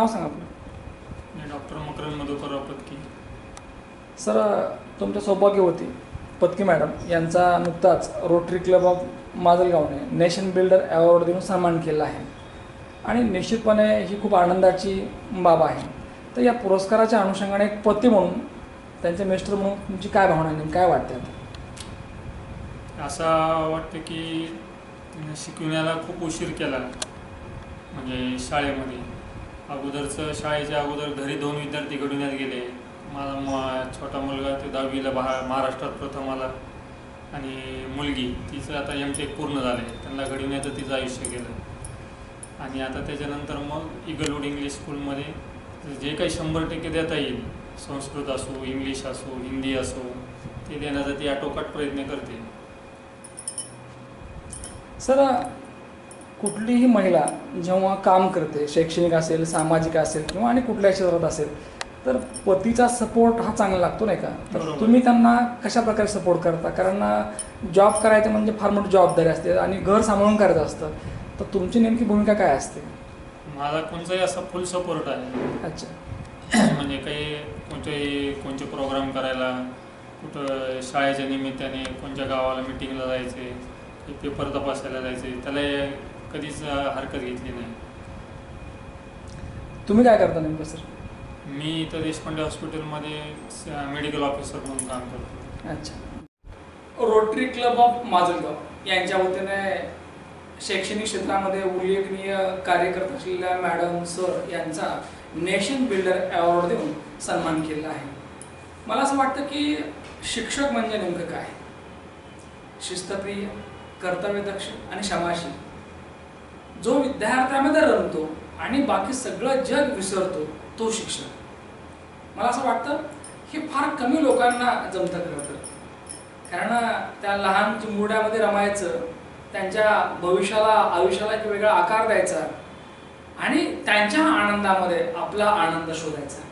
नाव सांगा मी doctor Makarand Madhukarrao Patki. Sir तुमच्या सौभाग्यवती पत्की मॅडम यांचा नुकताच रोटरी क्लब ऑफ माजलगावने नेशन बिल्डर अवॉर्ड देऊन सन्मान केला आहे. आणि निश्चितपणे ही खूप आनंदाची बाब आहे. तर या पुरस्काराच्या अनुषंगाने एक पती म्हणून त्यांचे मिस्टर म्हणून तुमची काय भावना नेमकी काय वाटते आता? असं वाटतं की शिकवण्याला खूप उशीर केला म्हणजे शाळेमध्ये. अगोदरचं शाळेच्या अगोदर घरी दोन विद्यार्थी घडविण्यात गेले. माझा म छोटा मुलगा ते दहावीला बहा महाराष्ट्रात प्रथम आला. आणि मुलगी तिचं आता एम टेक पूर्ण झालं आहे त्यांना घडवण्याचं तिचं आयुष्य गेलं. आणि आता त्याच्यानंतर मग इगलवूड इंग्लिश स्कूलमध्ये जे काही शंभर टक्के देता येईल संस्कृत असो इंग्लिश असो हिंदी असो ते देण्याचा ती आटोकाट प्रयत्न करते. सर कुठलीही महिला जेव्हा काम करते शैक्षणिक असेल सामाजिक असेल किंवा आणि कुठल्याही क्षेत्रात असेल तर पतीचा सपोर्ट हा चांगला लागतो नाही का? तर. तुम्ही त्यांना कशा प्रकारे सपोर्ट करता? कारण जॉब करायचं म्हणजे फार मोठी जबाबदारी असते आणि घर सांभाळून करायचं असतं. तर तुमची नेमकी भूमिका काय असते? माझा कोणताही असा फुल सपोर्ट आहे. अच्छा. म्हणजे काही कोणतेही कोणते प्रोग्राम करायला कुठं शाळेच्या निमित्ताने कोणत्या गावाला मिटिंगला जायचे पेपर तपासायला जायचे त्याला कधीच हरकत घेतली नाही. तुम्ही काय करता नेमकं सर? मी इथं देशपांडे हॉस्पिटलमध्ये मेडिकल ऑफिसर म्हणून काम करतो. अच्छा. रोटरी क्लब ऑफ माजलगाव यांच्या वतीने शैक्षणिक क्षेत्रामध्ये उल्लेखनीय कार्य करत असलेल्या मॅडम सर यांचा नेशन बिल्डर अवॉर्ड देऊन सन्मान केलेला आहे. मला असं वाटतं की शिक्षक म्हणजे नेमकं काय? शिस्तप्रिय कर्तव्यदक्ष आणि क्षमाशील. जो विद्यार्थ्यामध्ये रमतो आणि बाकी सगळं जग विसरतो तो शिक्षक. मला असं वाटतं हे फार कमी लोकांना जमतं खरं तर. कारण त्या लहान चिमुरड्यामध्ये रमायचं त्यांच्या भविष्याला आयुष्याला एक वेगळा आकार द्यायचा आणि त्यांच्या आनंदामध्ये आपला आनंद शोधायचा.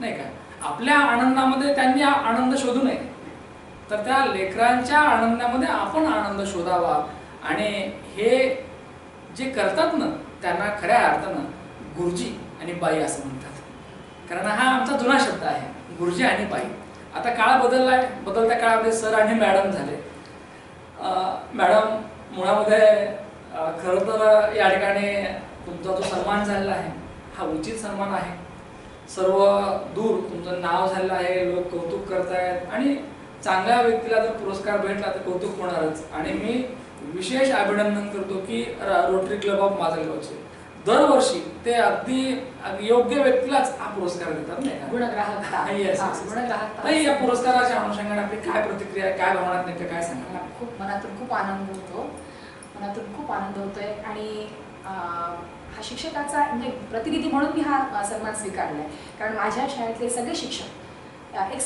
नाही का? आपल्या आनंदामध्ये त्यांनी आनंद शोधू नये. तर त्या लेकरांच्या आनंदामध्ये आपण आनंद शोधावा आणि हे जे करतात ना त्यांना खऱ्या अर्थानं गुरुजी आणि बाई असं म्हणतात. कारण हा आमचा जुना शब्द आहे गुरुजी आणि बाई. आता काळ बदललाय बदलत्या काळामध्ये सर आणि मॅडम झाले. मॅडम मुळामध्ये खरं तर या ठिकाणी तुमचा जो सन्मान झालेला आहे हा उचित सन्मान आहे. सर्व दूर तुमचं नाव झालेलं आहे लोक कौतुक करतायत आणि चांगल्या व्यक्तीला जर पुरस्कार भेटला तर कौतुक होणारच. आणि मी विशेष अभिनंदन करतो की रोटरी क्लब ऑफ माजलगावचे दरवर्षी ते अगदी योग्य व्यक्तीलाच हा पुरस्कार देतात नाही का? गुणग्राहकता. Yes, yes, yes. गुणग्राहकता. ताई, या पुरस्काराच्या अनुषंगाने आपली काय प्रतिक्रिया आहे? काय भावना आहेत नेमकं काय सांगा खूप मनातून खूप आनंद होतो. मनातून खूप आनंद होतोय. आणि हा शिक्षकाचा म्हणजे प्रतिनिधी म्हणून मी हा सन्मान स्वीकारलाय. कारण माझ्या शाळेतले सगळे शिक्षक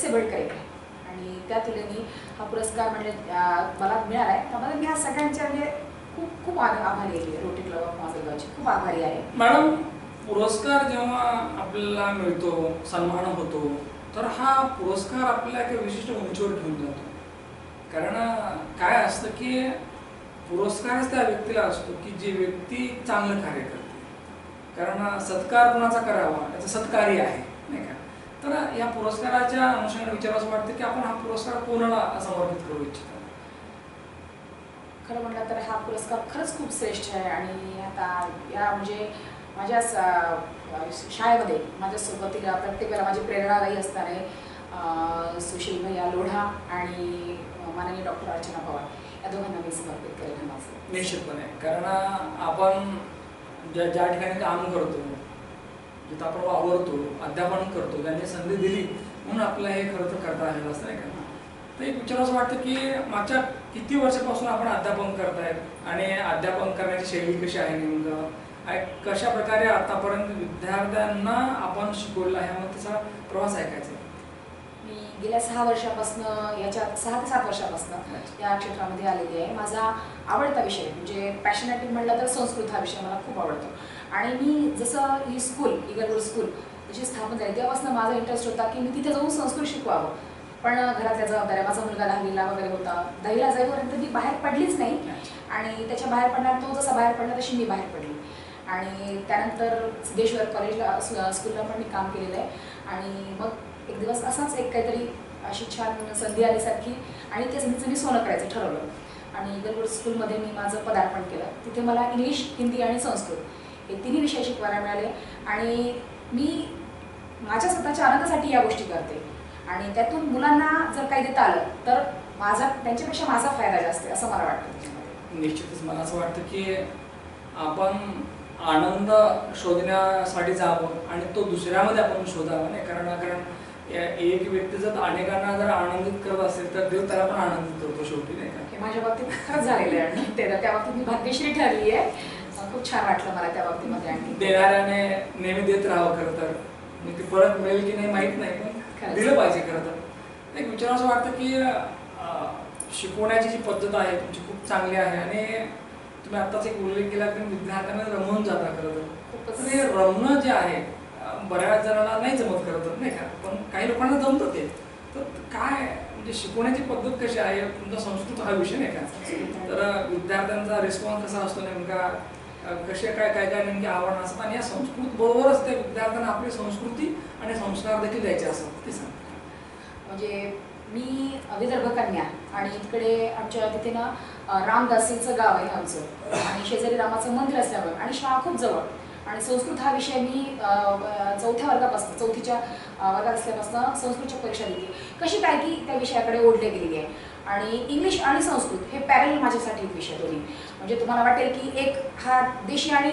करेक्ट आहे त्या तुलेने हा पुरस्कार म्हणजे मला मिळाला आहे त्यामध्ये मी ह्या सगळ्यांच्या म्हणजे खूप खूप आभारी आहे. रोटी क्लब ऑफ माजलगावची खूप आभारी आहे. मॅडम पुरस्कार जेव्हा आपल्याला मिळतो सन्मान होतो तर हा पुरस्कार आपल्याला एका विशिष्ट उंचीवर ठेवून जातो. कारण काय असतं की पुरस्कारच त्या व्यक्तीला असतो की जी व्यक्ती चांगलं कार्य करते. कारण सत्कार कोणाचा करावा याचं सत्कार्य आहे. तर या पुरस्काराच्या अनुषंगाने विचार असं वाटतं की आपण हा पुरस्कार कोणाला समर्पित करू इच्छितो? खरं म्हटलं तर हा पुरस्कार खरंच खूप श्रेष्ठ आहे आणि आता या म्हणजे माझ्या शाळेमध्ये माझ्या सोबतीला प्रत्येक वेळेला माझी प्रेरणादायी असणारे सुशील भैया लोढा आणि माननीय डॉक्टर अर्चना पवार या दोघांना मी समर्पित करेन. माझं निश्चितपणे. कारण आपण ज्या ज्या ठिकाणी काम करतो जिथं आपण वावरतो अध्यापन करतो त्यांनी संधी दिली म्हणून आपल्याला हे खरं तर करता आलेलं असतं नाही का? तर एक विचार असं वाटतं की मागच्या किती वर्षापासून आपण अध्यापन करतायत? आणि अध्यापन करण्याची शैली कशी आहे नेमकं? आणि कशा प्रकारे आतापर्यंत विद्यार्थ्यांना आपण शिकवलं आहे? मग त्याचा प्रवास ऐकायचा आहे. मी गेल्या सहा वर्षापासून याच्या सहा ते सात वर्षापासून या क्षेत्रामध्ये आलेली आहे. माझा आवडता विषय म्हणजे पॅशनेटिव्ह म्हटलं तर संस्कृत हा विषय मला खूप आवडतो. आणि मी जसं ही स्कूल इगलवूड स्कूल त्याची स्थापन झाली तेव्हापासून माझा इंटरेस्ट होता की मी तिथे जाऊन संस्कृत शिकवावं. पण घरातल्या जबाबदाऱ्या माझा मुलगा दहावीला वगैरे होता. दहावीला जाईपर्यंत मी बाहेर पडलीच नाही. आणि त्याच्या बाहेर पडणार तो जसा बाहेर पडला तशी मी बाहेर पडली. आणि त्यानंतर सिद्धेश्वर कॉलेजला स्कूलला पण मी काम केलेलं आहे. आणि मग एक दिवस असाच एक काहीतरी अशी छान संधी आल्यासारखी आणि त्या संधीचं मी सोनं करायचं ठरवलं. आणि इगलवूड स्कूलमध्ये मी माझं पदार्पण केलं. तिथे मला इंग्लिश हिंदी आणि संस्कृत हे तिन्ही विषय शिकवायला मिळाले. आणि मी माझ्या स्वतःच्या आनंदासाठी या गोष्टी करते. आणि त्यातून मुलांना जर काही देता आलं तर माझा त्यांच्यापेक्षा माझा फायदा जास्त आहे असं मला वाटतं निश्चितच. मला असं वाटतं की आपण आनंद शोधण्यासाठी जावं आणि तो दुसऱ्यामध्ये आपण शोधावा नाही? कारण कारण एक व्यक्ती जर अनेकांना जर आनंदित करत असेल तर देव त्याला पण आनंदित करतो शेवटी नाही का? हे माझ्या बाबतीत खरंच झालेलं आहे. त्या बाबतीत मी भाग्यश्री ठरली आहे खूप छान वाटलं मला त्या बाबतीमध्ये आणखी. देणाऱ्याने नेहमी देत राहावं खरं तर. मग ते परत मिळेल की नाही माहीत नाही पण. दिलं पाहिजे खरं तर. एक विचार असं वाटतं की शिकवण्याची जी पद्धत आहे तुमची खूप चांगली आहे आणि तुम्ही आत्ताच एक उल्लेख केला की विद्यार्थ्यांना रमवून जाता खरं तर. खूपच. हे रमणं जे आहे बऱ्याच जणांना नाही जमत खरं तर नाही का? पण काही लोकांना जमतं ते. तर काय म्हणजे शिकवण्याची पद्धत कशी आहे? तुमचा संस्कृत हा विषय नाही का? तर विद्यार्थ्यांचा रिस्पॉन्स कसा असतो नेमका? कसे काय काय काय नेमके आव्हान असतात. आणि या संस्कृत बरोबरच त्या विद्यार्थ्यांना आपली संस्कृती आणि संस्कार देखील द्यायचे असतात. ते सांग. म्हणजे मी विदर्भ कन्या आणि इकडे आमच्या तिथे ना रामदासींचं रामदासीचं गाव आहे आमचं. आणि शेजारी रामाचं मंदिर असल्यावर आणि शाळा खूप जवळ. आणि संस्कृत हा विषय मी चौथ्या वर्गापासून चौथीच्या वर्गात असल्यापासून संस्कृतच्या परीक्षा दिली कशी काय की त्या विषयाकडे ओढले गेलेली आहे. आणि इंग्लिश आणि संस्कृत हे पॅरल माझ्यासाठी विषय दोन्ही. म्हणजे तुम्हाला वाटेल की एक हा देशी आणि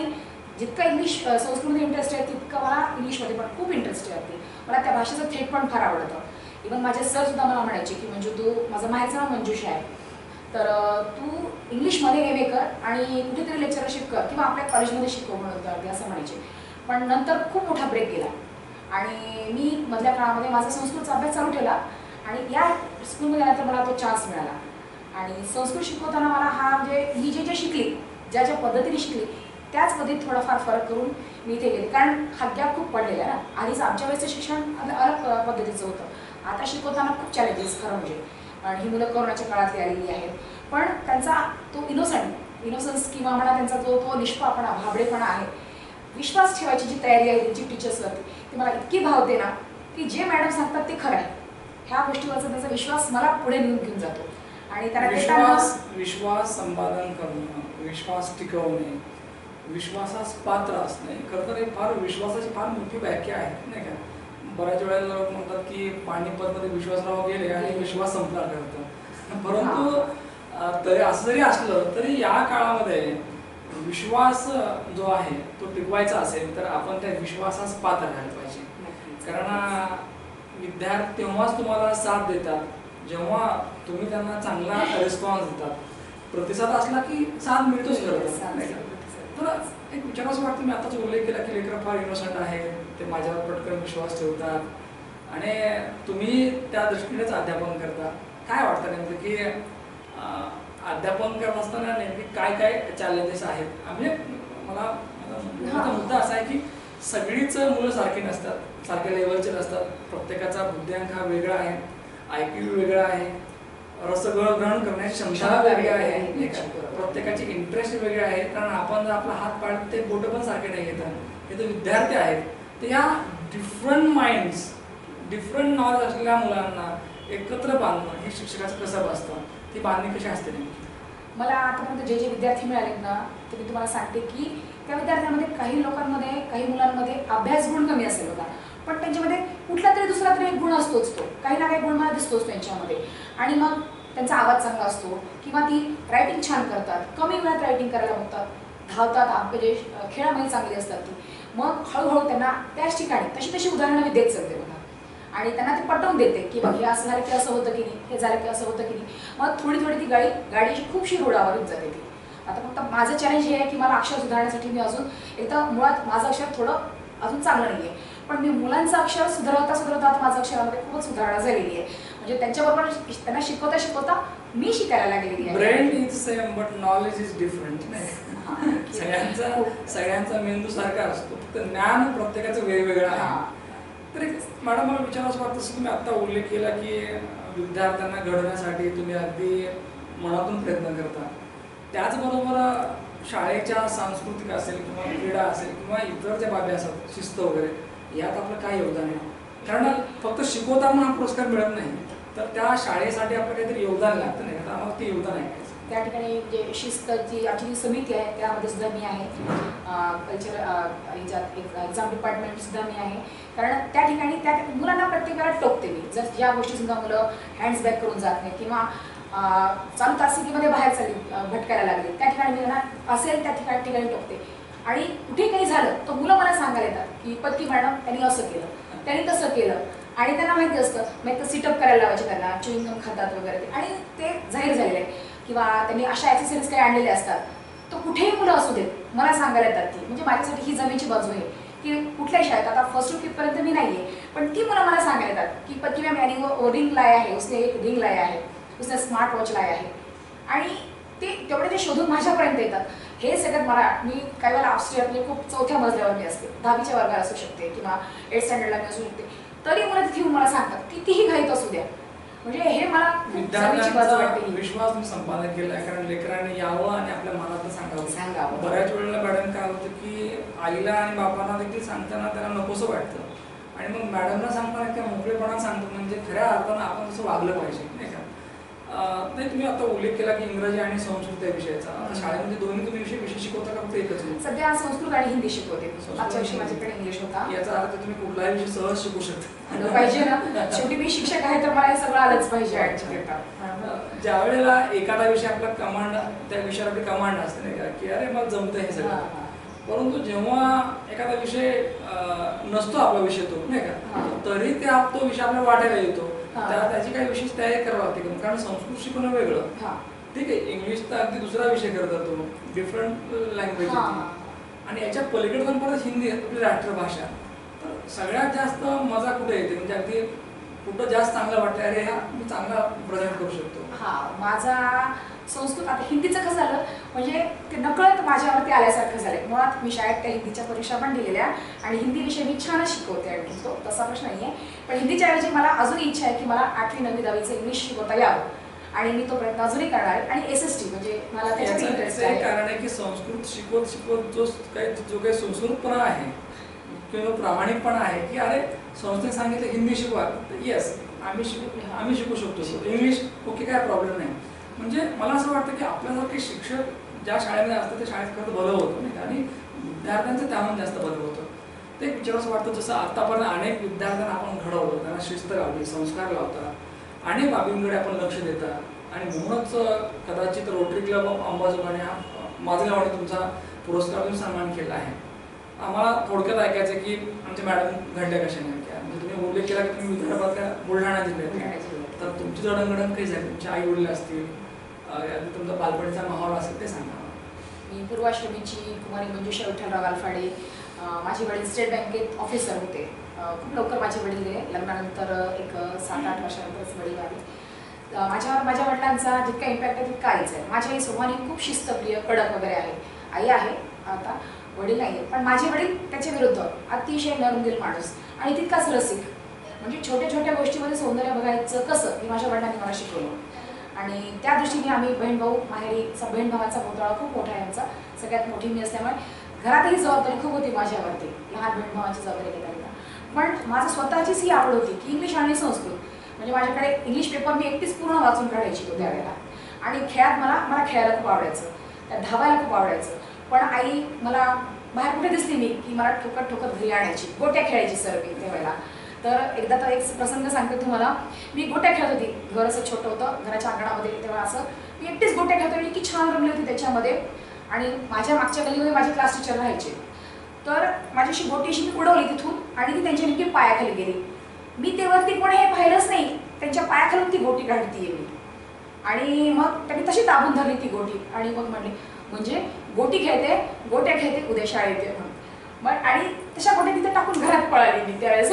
जितका इंग्लिश संस्कृतमध्ये इंटरेस्ट आहे तितकं मला इंग्लिशमध्ये पण खूप इंटरेस्ट आहे. अगदी मला त्या भाषेचं थेट पण फार आवडतं. इवन माझे सरसुद्धा मला म्हणायचे की म्हणजे तू माझं माहेरचं नाव मंजुष आहे. तर तू इंग्लिशमध्ये एम ए कर आणि कुठेतरी लेक्चरशिप कर किंवा आपल्या कॉलेजमध्ये शिकव म्हणत अगदी असं म्हणायचे. पण नंतर खूप मोठा ब्रेक गेला. आणि मी मधल्या काळामध्ये माझा संस्कृतचा अभ्यास चालू ठेवला. आणि या स्कूलमध्ये आल्यानंतर मला तो चान्स मिळाला. आणि संस्कृत शिकवताना मला हा म्हणजे मी जे जे शिकली ज्या ज्या पद्धतीने शिकली त्याच पद्धतीत थोडाफार फरक करून मी इथे गेले. कारण हा खूप पडलेल्या आहे ना. आधीच आमच्या वेळेचं शिक्षण अलग अलग पद्धतीचं होतं. आता शिकवताना खूप चॅलेंजेस खरं म्हणजे. आणि ही मुलं कोरोनाच्या काळातली आलेली आहेत. पण त्यांचा तो इनोसंट इनोसन्स किंवा म्हणा त्यांचा जो तो निष्पापणा भाबडेपणा आहे विश्वास ठेवायची जी तयारी आहे त्यांची टीचर्सवरती ती मला इतकी भावते ना की जे मॅडम सांगतात ते खरं आहे. ह्या गोष्टीवरचा त्यांचा विश्वास मला पुढे नेऊन घेऊन जातो. आणि देताना विश्वास विश्वास संपादन करणं विश्वास टिकवणे विश्वासास पात्र असणे खरं तर हे फार विश्वासाची फार मोठी व्याख्या आहे नाही का? बऱ्याच वेळेला लोक म्हणतात की पानिपतमध्ये विश्वासराव गेले आणि विश्वास संपला करतं परंतु तरी असं जरी असलं तरी या काळामध्ये विश्वास जो आहे तो टिकवायचा असेल तर आपण त्या विश्वासास पात्र राहायला पाहिजे. कारण विद्यार्थी तेव्हाच तुम्हाला साथ देतात जेव्हा तुम्ही त्यांना चांगला रिस्पॉन्स देतात. प्रतिसाद असला की साथ मिळतोच खरं? तर एक विचार असं वाटतं मी आताच उल्लेख केला की लेकरं फार इनोसंट आहे ते माझ्यावर पटकन विश्वास ठेवतात. आणि तुम्ही त्या दृष्टीनेच अध्यापन करता. काय वाटतं नेमकं की अध्यापन करत असताना नेमके काय काय चॅलेंजेस आहेत म्हणजे मला मुद्दा असा आहे की सगळीच मुलं सारखी नसतात सारख्या लेवलचे नसतात. प्रत्येकाचा बुद्ध्यांक हा वेगळा आहे आय क्यू वेगळा आहे. रसग्रहण ग्रहण करण्याची क्षमता वेगळी आहे? प्रत्येकाचे इंटरेस्ट वेगळे आहेत कारण आपण जर आपला हात पाड ते बोट पण सारखे नाही घेतात हे तर विद्यार्थी आहेत तर या डिफरंट माइंड्स डिफरंट नॉलेज असलेल्या मुलांना एकत्र बांधणं हे शिक्षकाचं कसं असतं ती बांधणी कशी असते नेमकी? मला आतापर्यंत जे जे विद्यार्थी मिळालेत ना ते मी तुम्हाला सांगते की त्या विद्यार्थ्यांमध्ये काही लोकांमध्ये काही मुलांमध्ये अभ्यास गुण कमी असेल होता पण त्यांच्यामध्ये कुठला तरी दुसरा तरी एक गुण असतोच तो. काही ना काही गुण मला दिसतोच त्यांच्यामध्ये. आणि मग त्यांचा आवाज चांगला असतो किंवा ती रायटिंग छान करतात कमी वेळात रायटिंग करायला बघतात धावतात आप- म्हणजे खेळामध्ये चांगली असतात ती. मग हळूहळू त्यांना त्याच ठिकाणी तशी तशी उदाहरणं मी देत चालते आणि त्यांना ते पटवून देते की बघ हे असं झालं की असं होतं की नाही हे झालं की असं होतं की नाही. मग थोडी थोडी ती गाडी गाडी खूपशी रोडावर जाते ती. आता फक्त माझं चॅलेंज हे आहे की मला अक्षर सुधारण्यासाठी मी अजून एकदा मुळात माझं अक्षर थोडं अजून चांगलं नाही आहे पण मी मुलांचं अक्षर सुधारवता सुधारवता आता माझं अक्षरामध्ये खूपच सुधारणा झालेली आहे. म्हणजे त्यांच्याबरोबर त्यांना शिकवता शिकवता मी शिकायला लागलेली आहे. Brain is same but knowledge is different नाही. सगळ्यांचा सगळ्यांचा मेंदू सारखा असतो. फक्त ज्ञान प्रत्येकाचं वेगवेगळं. आहे. तर एक मॅडम मला विचारायचं वाटतं जसं तुम्ही आता उल्लेख केला की विद्यार्थ्यांना घडवण्यासाठी तुम्ही अगदी मनातून प्रयत्न करता. त्याचबरोबर शाळेच्या सांस्कृतिक असेल किंवा क्रीडा असेल किंवा इतर ज्या बाबी असतात शिस्त वगैरे यात आपलं काय योगदान आहे? कारण फक्त शिकवता म्हणून हा पुरस्कार मिळत नाही. तर त्या शाळेसाठी आपलं काहीतरी योगदान लागतं नाही तर आम्हाला ते योगदान आहे. त्या ठिकाणी जे शिस्त जी आमची जी समिती आहे त्यामध्ये सुद्धा मी आहे. कल्चर ह्याच्यात एक एक्झाम डिपार्टमेंट सुद्धा मी आहे. कारण त्या ठिकाणी त्या मुलांना प्रत्येकाला टोकते मी. जर ज्या गोष्टी सुद्धा मुलं हँड्स बॅक करून जात नाही किंवा चालू तासिकीमध्ये बाहेर चालली भटकायला लागले त्या ठिकाणी मी त्यांना असेल त्या ठिकाणी ठिकाणी टोकते. आणि कुठे काही झालं तर मुलं मला सांगायला येतात की पत्की मॅडम त्यांनी असं केलं त्यांनी तसं केलं. आणि त्यांना माहिती असतं मग सिटअप करायला लावायचे त्यांना चुईंगम खातात वगैरे आणि ते जाहीर झालेलं आहे किंवा त्यांनी अशा ॲक्सेसरीज काही आणलेले असतात तर कुठेही मुलं असू देत मला सांगायला येतात ती. म्हणजे माझ्यासाठी ही जमेची बाजू आहे. की कुठल्याही शाळेत आता फर्स्ट टू फिफ्थपर्यंत मी नाही आहे पण ती मुलं मला सांगायला येतात की पती मॅम यानी वो रिंग लाया आहे उसने एक रिंग लाया आहे उसने स्मार्ट वॉच लाया आहे. आणि ते तेवढे ते शोधून माझ्यापर्यंत येतात. हे सगळ्यात मला मी काही वेळा अपस्टेअर म्हणजे खूप चौथ्या मजल्यावर मी असते. दहावीच्या वर्गात असू शकते किंवा एट स्टँडर्डला मी असू शकते. तरी मुलं तिथे मला सांगतात कितीही घाईत असू द्या. म्हणजे हे मला विद्यार्थ्यांचा. विश्वास तुम्ही संपादन केलाय कारण लेकरांनी यावं आणि आपल्या मनातलं सांगावं सांगावं. बऱ्याच वेळेला मॅडम काय होतं की आईला आणि बापांना देखील सांगताना त्यांना नकोसं वाटतं आणि मग मॅडमला सांगताना किंवा मोकळेपणा सांगतो म्हणजे खऱ्या अर्थानं आपण तसं वागलं पाहिजे नाही का नाही तुम्ही आता उल्लेख केला की इंग्रजी आणि संस्कृत या विषयाचा. आता शाळेमध्ये दोन्ही तुम्ही विषय विषय शिकवता का फक्त एकच? सध्या संस्कृत आणि हिंदी शिकवते. मागच्या वर्षी माझ्याकडे इंग्लिश होता. याचा अर्थ तुम्ही कुठलाही विषय सहज शिकू शकता. आलं पाहिजे ना. शेवटी मी शिक्षक आहे तर मला हे सगळं आलंच पाहिजे ज्या वेळेला एखादा विषय आपला कमांड त्या विषयावर आपली कमांड असते नाही का की अरे मला जमतं हे सगळं. परंतु जेव्हा एखादा विषय अं, नसतो आपला विषय तो नाही का हा. तरी ते आप- तो विषय आपल्याला वाटायला येतो. हा. त्या त्याची काही विशेष तयारी करावी लागते कारण संस्कृत शिकवणं वेगळं. ठीक आहे इंग्लिश तर अगदी दुसरा विषय करत तो. Different language. आणि याच्या पलीकडे पण परत हिंदी आपली राष्ट्रभाषा. तर सगळ्यात जास्त मजा कुठे येते? म्हणजे अगदी कुठं जास्त चांगलं वाटतं अरे हा मी चांगला प्रेझेंट करू शकतो. हा माझा संस्कृत आता हिंदीचं कसं झालं म्हणजे ते नकळत माझ्यावरती आल्यासारखं झालं मुळात मी शाळेत त्या हिंदीच्या परीक्षा पण दिलेल्या आणि हिंदी विषय मी छानच शिकवते आणि तो तसा प्रश्न नाही आहे पण हिंदीच्या ऐवजी मला अजून इच्छा आहे की मला आठवी नववी दहावीचं इंग्लिश शिकवता यावं. आणि मी तो प्रयत्न अजूनही करणार आहे. आणि एस एस टी म्हणजे मला त्याच्यात याचं इंटरेस्ट आहे. कारण आहे की संस्कृत शिकवत शिकवत जो काही जो काही सुसंस्कृतपणा आहे किंवा प्रामाणिकपणा आहे की अरे संस्थेने सांगितलं हिंदी शिकवा. तर येस आम्ही शिकू आम्ही शिकू शकतो. इंग्लिश ओके काय प्रॉब्लेम नाही. म्हणजे मला असं वाटतं की आपल्यासारखे शिक्षक ज्या शाळेमध्ये असतात त्या शाळेत खरं भलं होतं नाही? आणि विद्यार्थ्यांचं त्याहून जास्त भलं होतं. ते एक विचार असं वाटतं जसं आतापर्यंत अनेक विद्यार्थ्यांना आपण घडवलं त्यांना शिस्त लावली संस्कार लावता अनेक बाबींकडे आपण लक्ष देता. आणि म्हणूनच कदाचित रोटरी क्लब ऑफ अंबाजोगाई हा माझगावाने तुमचा पुरस्कार देऊन सन्मान केला आहे. आम्हाला थोडक्यात ऐकायचं की आमच्या मॅडम घडल्या कशा नेमक्या? म्हणजे तुम्ही उल्लेख केला की तुम्ही विदर्भातल्या बुलढाणा जिल्ह्यात. तर तुमची जडणघडण काही झाली? तुमचे आई वडील असतील तुमचा बालपणीचा माहोल असेल ते सांगा. मी पूर्वाश्रमीची कुमारी मंजुषा विठ्ठलराव गालफाडे माझे वडील स्टेट बँकेत ऑफिसर होते. खूप लवकर माझे वडील गेले. लग्नानंतर एक सात आठ वर्षानंतरच वडील आले. माझ्यावर माझ्या वडिलांचा जितका इम्पॅक्ट आहे तितका आईचा आहे. माझी आई सोमानी खूप शिस्तप्रिय कडक वगैरे आहे. आई आहे आता. वडील नाही पण माझे वडील त्याच्या विरुद्ध अतिशय नरमदिल माणूस. आणि तितकाच रसिक. म्हणजे छोट्या छोट्या गोष्टीमध्ये सौंदर्य बघायचं कसं हे माझ्या वडिलांनी मला शिकवलं. आणि त्या दृष्टीने आम्ही बहीण भाऊ माहेरी बहीण भावाचा पुतळा खूप मोठा आहे आमचा. सगळ्यात मोठी मी असल्यामुळे घरातही जबाबदारी खूप होती माझ्यावरती. लहान बहीण भावाची जबाबदारी घेता पण माझं स्वतःचीच ही आवड होती की इंग्लिश आणि संस्कृत. म्हणजे माझ्याकडे इंग्लिश पेपर मी एकटीच पूर्ण वाचून काढायची तो त्यावेळेला आणि खेळात मला मला खेळायला खूप आवडायचं. त्यात धावायला खूप आवडायचं. पण आई मला बाहेर कुठे दिसली मी की मला ठोकत ठोकत घरी आणायची गोट्या खेळायची सर मी त्यावेळेला तर एकदा तर एक प्रसंग सांगते तुम्हाला. मी गोट्या खेळत होती घर असं छोटं होतं घराच्या अंगणामध्ये तेव्हा असं. मी एकटीच गोट्या खेळत होती की छान रमली होती त्याच्यामध्ये. आणि माझ्या मागच्या गलीमध्ये माझे क्लास टीचर राहायचे. तर माझ्याशी गोटीशी मी उडवली तिथून आणि ती त्यांच्या नेमकी पायाखाली गेली. मी तेवरती कोणी हे पाहिलंच नाही. त्यांच्या पायाखालून ती गोटी काढतीये मी. आणि मग त्यांनी तशी दाबून धरली ती गोटी आणि मग म्हणले म्हणजे गोटी खेळते गोट्या खेळते उद्या शाळेत ये म्हणून. मग आणि तशा गोट्या तिथे टाकून घरात पळाली मी त्यावेळेस.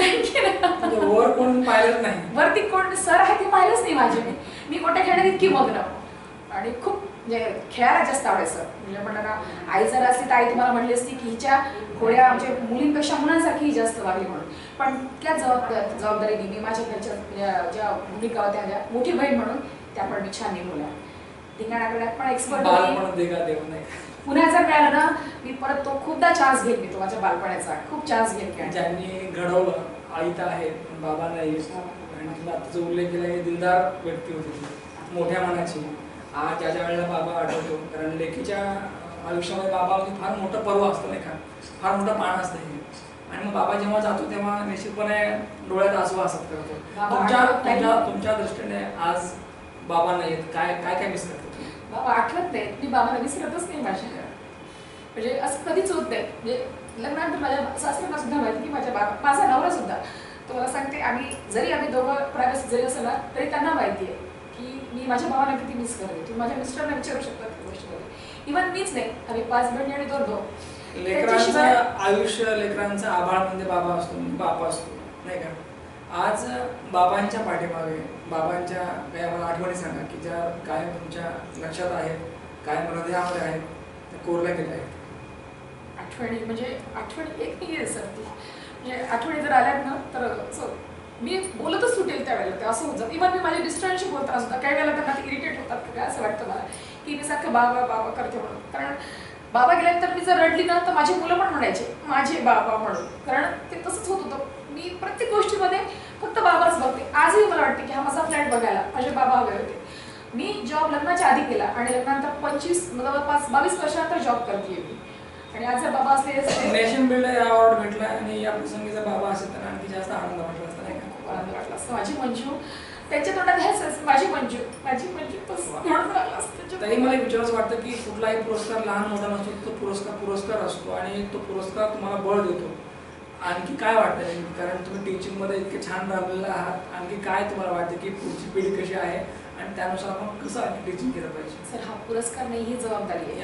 वर कोण पाहिलंच नाही. वरती कोण सर आहे ते पाहिलंच नाही माझे मी मी गोट्या खेळण्यात इतकी मग्न. आणि खूप म्हणजे खेळायला जास्त आवडायचं म्हणजे म्हणलं ना आई जर असली तर आई तुम्हाला म्हणली असती की हिच्या थोड्या म्हणजे मुलींपेक्षा मुलांसारखी ही जास्त वागली म्हणून. पण त्या जबाबदार जबाबदारीने मी माझ्या घरच्या ज्या- भूमिका होत्या ज्या मोठी बहीण म्हणून त्या पण मी छान निभवल्या धिंगाणा करण्यात पण एक्सपर्ट नाही पुन्हा जर मिळालं ना मी परत तो खूपदा चान्स घेत मी तो माझ्या बालपणाचा. खूप चान्स घेत ज्यांनी घडवलं आई तर आहे बाबा नाही आणि तुला आता जो उल्लेख केला हे दिलदार व्यक्ती होती ती. मोठ्या मनाची. आज ज्या ज्या वेळेला बाबा आठवतो कारण लेखीच्या आयुष्यामध्ये बाबा म्हणजे फार मोठं पर्व असतं नाही का? फार मोठं पान असतं हे. आणि मग बाबा जेव्हा जातो तेव्हा निश्चितपणे डोळ्यात आसू असत करतो. तुमच्या नाही. तुमच्या दृष्टीने आज बाबा नाहीत काय काय काय मिस करतो? बाबा आठवत नाही मी बाबाला विसरतच नाही माझ्या. म्हणजे असं कधीच होत नाही. म्हणजे लग्नानंतर माझ्या सासऱ्यांना सुद्धा माहिती की माझ्या बाबा माझा नवरा सुद्धा तो मला सांगते आम्ही जरी आम्ही दोघं प्रायव्हसी जरी असं ना तरी त्यांना माहिती आहे की मी माझ्या भावाला किती मिस करते. तुम्ही माझ्या मिस्टरना विचारू शकता त्या गोष्टीमध्ये. इव्हन मीच नाही. आम्ही पाच बहिणी आणि दोन भाऊ. लेकरांचं आयुष्य लेकरांचं आभाळ म्हणजे बाबा असतो बाप असतो. नाही का? आज बाबांच्या पाठीमागे बाबांच्या काही आम्हाला आठवणी सांगा की ज्या काय तुमच्या लक्षात आहेत काय हृदयामध्ये आहेत त्या कोरल्या गेल्या आहेत. आठवणी म्हणजे आठवणी एक नाही आहे सर ती. म्हणजे आठवणी जर आल्यात ना तर मी बोलतच सुटेल त्यावेळेला. ते असं होतं. इव्हन मी माझ्या मिस्टरांशी बोलताना सुद्धा काही वेळेला त्यांना ते इरिटेट होतात काय असं वाटतं मला की मी सारखं बाबा बाबा करते म्हणून. कारण बाबा गेल्यानंतर मी जर रडली ना तर माझी मुलं पण म्हणायचे माझे बाबा म्हणून. कारण ते तसंच होत होतं. मी प्रत्येक गोष्टीमध्ये फक्त बाबाच बघते. आजही मला वाटते की हा माझा फ्लॅट बघायला माझे बाबा हवे होते. मी जॉब लग्नाच्या आधी केला आणि लग्नानंतर पंचवीस जवळपास बावीस वर्षानंतर जॉब करते मी. आणि आज बाबा असले असते नेशन बिल्डर अवॉर्ड भेटला आणि या प्रसंगी जर बाबा असेल तर आणखी जास्त आनंद वाटला असता नाही खूप का आनंद वाटला असतं. माझी मंजू त्यांच्या तोंडात हेच माझी मंजू माझी मंजू असतं. तरी मला एक विचारायचं वाटतं की कुठलाही पुरस्कार लहान मोठा नसतो तो पुरस्कार पुरस्कार असतो आणि तो पुरस्कार तुम्हाला बळ देतो. आणखी काय वाटतं नेमकी? कारण तुम्ही टीचिंगमध्ये इतके छान राबलेले आहात. आणखी काय तुम्हाला वाटतं की पुढची पिढी कशी आहे? आणि त्यानुसार आपण कसं आणखी टीचिंग केलं पाहिजे? सर हा पुरस्कार नाही ही जबाबदारी आहे.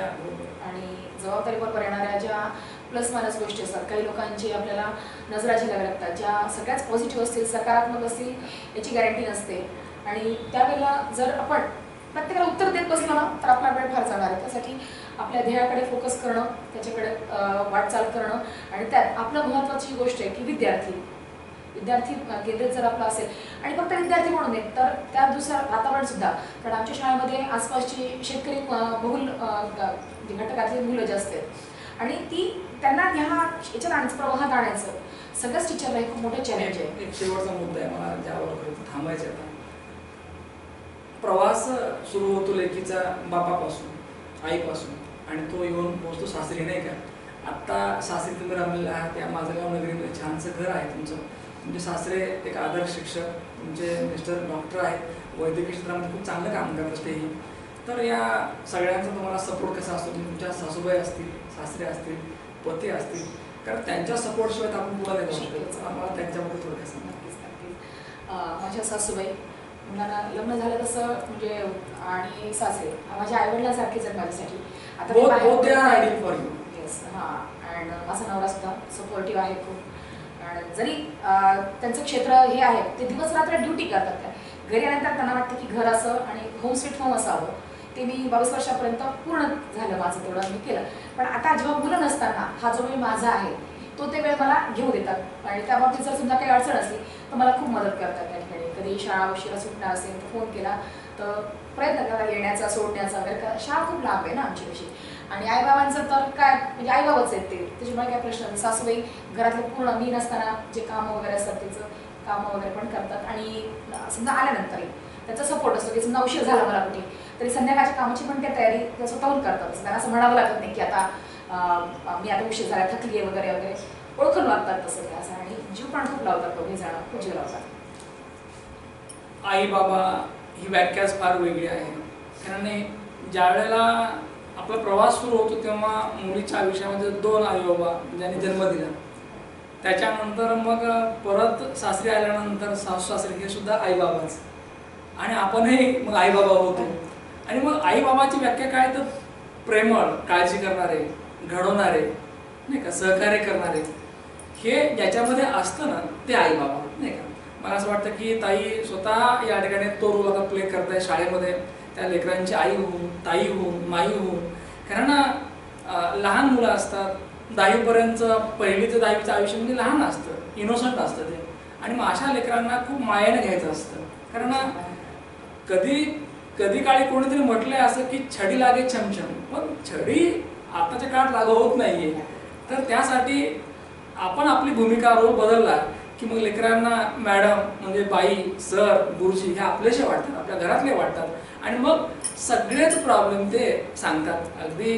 आणि जबाबदारीबरोबर येणाऱ्या ज्या प्लस मायनस गोष्टी असतात काही लोकांची आपल्याला नजरा झेलाव्या लागतात ज्या सगळ्याच पॉझिटिव्ह असतील सकारात्मक असतील याची गॅरंटी नसते. आणि त्यावेळेला जर आपण प्रत्येकाला उत्तर देत बसलं ना तर आपला वेळ फार जाणार आहे. त्यासाठी आपल्या ध्येयाकडे फोकस करणं त्याच्याकडे वाटचाल करणं आणि त्यात आपलं महत्त्वाची गोष्ट आहे की विद्यार्थी. विद्यार्थी केंद्रित जर आपलं असेल आणि फक्त विद्यार्थी म्हणून नाही तर त्या दुसरं वातावरण सुद्धा. कारण आमच्या शाळेमध्ये आसपासची शेतकरी बहुल घटकातली मुलं जास्त आहेत आणि ती त्यांना ह्या याच्यात आणायचं प्रवाहात आणायचं. सगळ्याच टीचरला एक खूप मोठं चॅलेंज आहे. एक शेवटचा मुद्दा आहे मला ज्यावर थांबायचं आहे प्रवास सुरू होतो लेकीचा बापापासून आईपासून. आणि तो येऊन पोहोचतो सासरी नाही का? आत्ता सासरी तुम्ही रमलेला आहात त्या माझगाव नगरीमध्ये छानसं घर आहे तुमचं. तुमचे सासरे एक आदर्श शिक्षक तुमचे मिस्टर डॉक्टर आहेत वैद्यकीय क्षेत्रामध्ये खूप चांगलं काम करत असतेही तर या सगळ्यांचा तुम्हाला सपोर्ट कसा असतो? तुमच्या सासूबाई असतील सासरे असतील पती असतील कारण त्यांच्या सपोर्टशिवाय तर आपण पुढे नाही जाऊ आम्हाला त्यांच्याबद्दल थोडं सांगा. माझ्या सासूबाई मुलांना लग्न झालं तसं म्हणजे आणि सासरे. माझ्या आईवडिलांसारखेच आहेत माझ्यासाठी. आता मी बाहेर. Yes, हां. आणि माझा नवरा सुद्धा सपोर्टिव्ह आहे खूप. आणि जरी त्यांचं क्षेत्र हे आहे ते दिवस रात्र ड्युटी करतात त्या. घरी आल्यानंतर त्यांना वाटतं की घर असं आणि होम स्वीट होम असावं. ते मी बावीस वर्षापर्यंत पूर्ण झालं माझं तेवढं मी केलं. पण आता जेव्हा मुलं नसताना हा जो वेळ माझा आहे तो ते वेळ मला घेऊ देतात. आणि त्या बाबतीत जर समजा काही अडचण असली तर मला खूप मदत करतात त्या ठिकाणी. कधी शाळा उशिरा सुटणार असेल तर फोन केला तर प्रयत्न करा येण्याचा सोडण्याचा. वगैरे शाळा खूप लांब आहे ना आमची कशी आणि आईबाबांचं तर काय म्हणजे आईबाबाच आहेत ते. त्याच्यामुळे काय प्रश्न सासूबाई घरातले पूर्ण मी नसताना जे कामं वगैरे असतात त्याचं कामं वगैरे पण करतात. आणि समजा आल्यानंतरही त्याचा सपोर्ट असतो की समजा उशीर झाला मला कुठे तरी संध्याकाळच्या कामाची पण त्या तयारी स्वतःहून करतात. त्यांना असं म्हणावं लागत नाही की आता मी आता उशीर झाला थकली आहे वगैरे वगैरे. ओळखून वागतात तसं ते असं. आणि जीव पण खूप लावतात दोघे जण खूप जीव लावतात. आई बाबा ही व्याख्याच फार वेगळी आहे. कारण ज्या वेळेला आपला प्रवास सुरू होतो तेव्हा मुलीच्या आयुष्यामध्ये दोन आई बाबा ज्यांनी जन्म दिला. त्याच्यानंतर मग परत सासरी आल्यानंतर सासू सासरे हे सुद्धा आई बाबाच आणि आपणही मग आई बाबा होतो. आणि मग आई बाबाची व्याख्या काय? तर प्रेमळ काळजी करणारे घडवणारे नाही का सहकार्य करणारे हे ज्याच्यामध्ये असतं ना ते आई बाबा नाही का? मला असं वाटतं की ताई स्वतः या ठिकाणी तो रोल आता प्ले करताय शाळेमध्ये त्या लेकरांची आई होऊन ताई होऊन माई होऊन. कारण लहान मुलं असतात दहावीपर्यंत पहिली ते दहावीचं आयुष्य म्हणजे लहान असतं इनोसंट असतं ते. आणि मग अशा लेकरांना खूप मायानं घ्यायचं असतं. कारण कधी कधी काळी कोणीतरी म्हटलंय असं की छडी लागे छमछम पण छडी आताच्या काळात लागू होत नाहीये. तर त्यासाठी आपण आपली भूमिका रोल बदलला की मग लेकरांना मॅडम म्हणजे बाई सर गुरुजी हे आपलेसे वाटतात आपल्या घरातले वाटतात. आणि मग सगळेच प्रॉब्लेम ते सांगतात. अगदी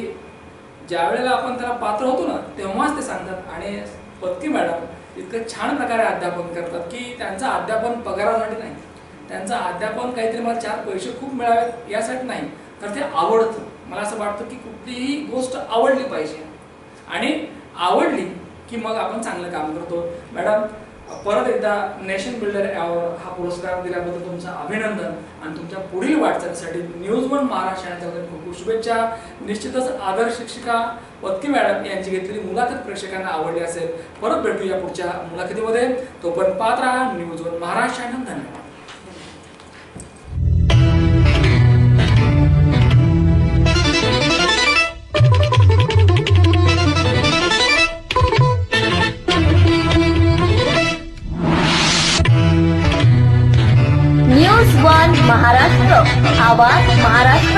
ज्या वेळेला आपण त्याला पात्र होतो ना तेव्हाच ते सांगतात. आणि पत्की मॅडम इतकं छान प्रकारे अध्यापन करतात की त्यांचं अध्यापन पगारासाठी नाही. त्यांचं अध्यापन काहीतरी मला चार पैसे खूप मिळावेत यासाठी नाही तर ते आवडतं. मला असं वाटतं की कुठलीही गोष्ट आवडली पाहिजे. आणि आवडली की मग आपण चांगलं काम करतो. मॅडम परत एकदा नेशन बिल्डर अवॉर्ड हा पुरस्कार दिल्याबद्दल तुमचं अभिनंदन आणि तुमच्या पुढील वाटचालीसाठी न्यूज वन महाराष्ट्र यांच्याकडे खूप खूप शुभेच्छा. निश्चितच आदर्श शिक्षिका वत्की मॅडम यांची घेतलेली मुलाखत प्रेक्षकांना आवडली असेल. परत भेटूया पुढच्या मुलाखतीमध्ये. तोपर्यंत पाहत राहा न्यूज वन महाराष्ट्र आणि धन्यवाद. আবার মহারাষ্ট্র